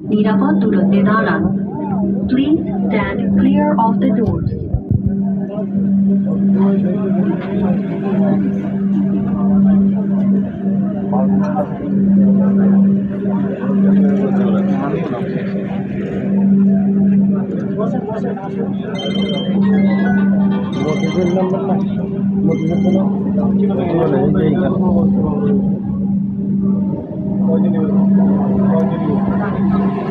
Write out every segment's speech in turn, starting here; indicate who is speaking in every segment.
Speaker 1: নিরাপদ দূরত্বে দাঁড়ান please stand clear of the doors
Speaker 2: মোটিভের number না মোটিভের কোনো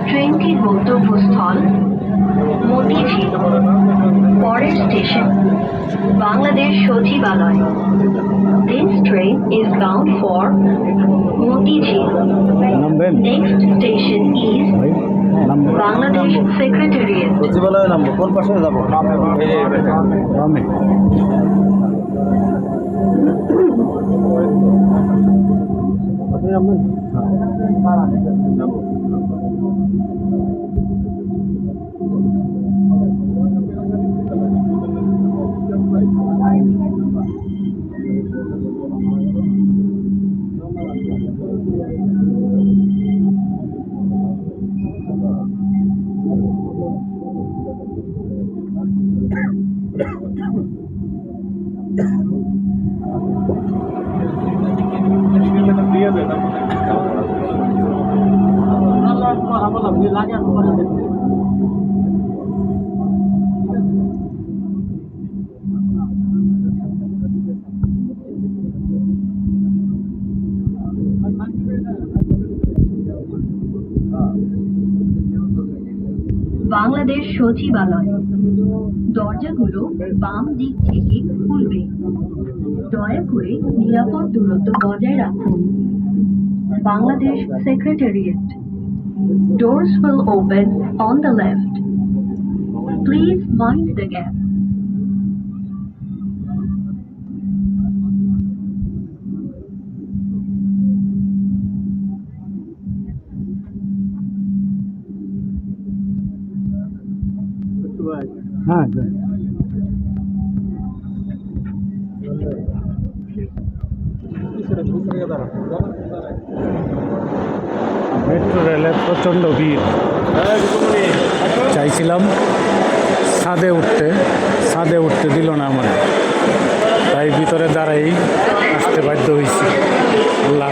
Speaker 1: ট্রেনটি গন্তব্যস্থল মতিঝিল পরের স্টেশন বাংলাদেশ সচিবালয় This train is bound for Motijhil.
Speaker 2: নামবেন
Speaker 1: Next station is
Speaker 2: ভাই নামবেন
Speaker 1: Bangladesh Secretariat.
Speaker 2: সচিবালয়ে নামবো কোন পাশে যাব 하려면 아, 네.
Speaker 1: বাংলাদেশ সচিবালয়। দরজাগুলো বাম দিক থেকে খুলবে। দয়া করে নিরাপদ দূরত্ব বজায় রাখুন। Bangladesh secretariat. Doors will open on the left. Please mind the gap.
Speaker 2: Ah, good. Metro রেলে প্রচণ্ড ভিড়। চাইছিলাম ছাদে উঠতে ছাদে উঠতে দিল না আমার তাই ভিতরে দাঁড়াই আসতে বাধ্য হয়েছি। আল্লাহ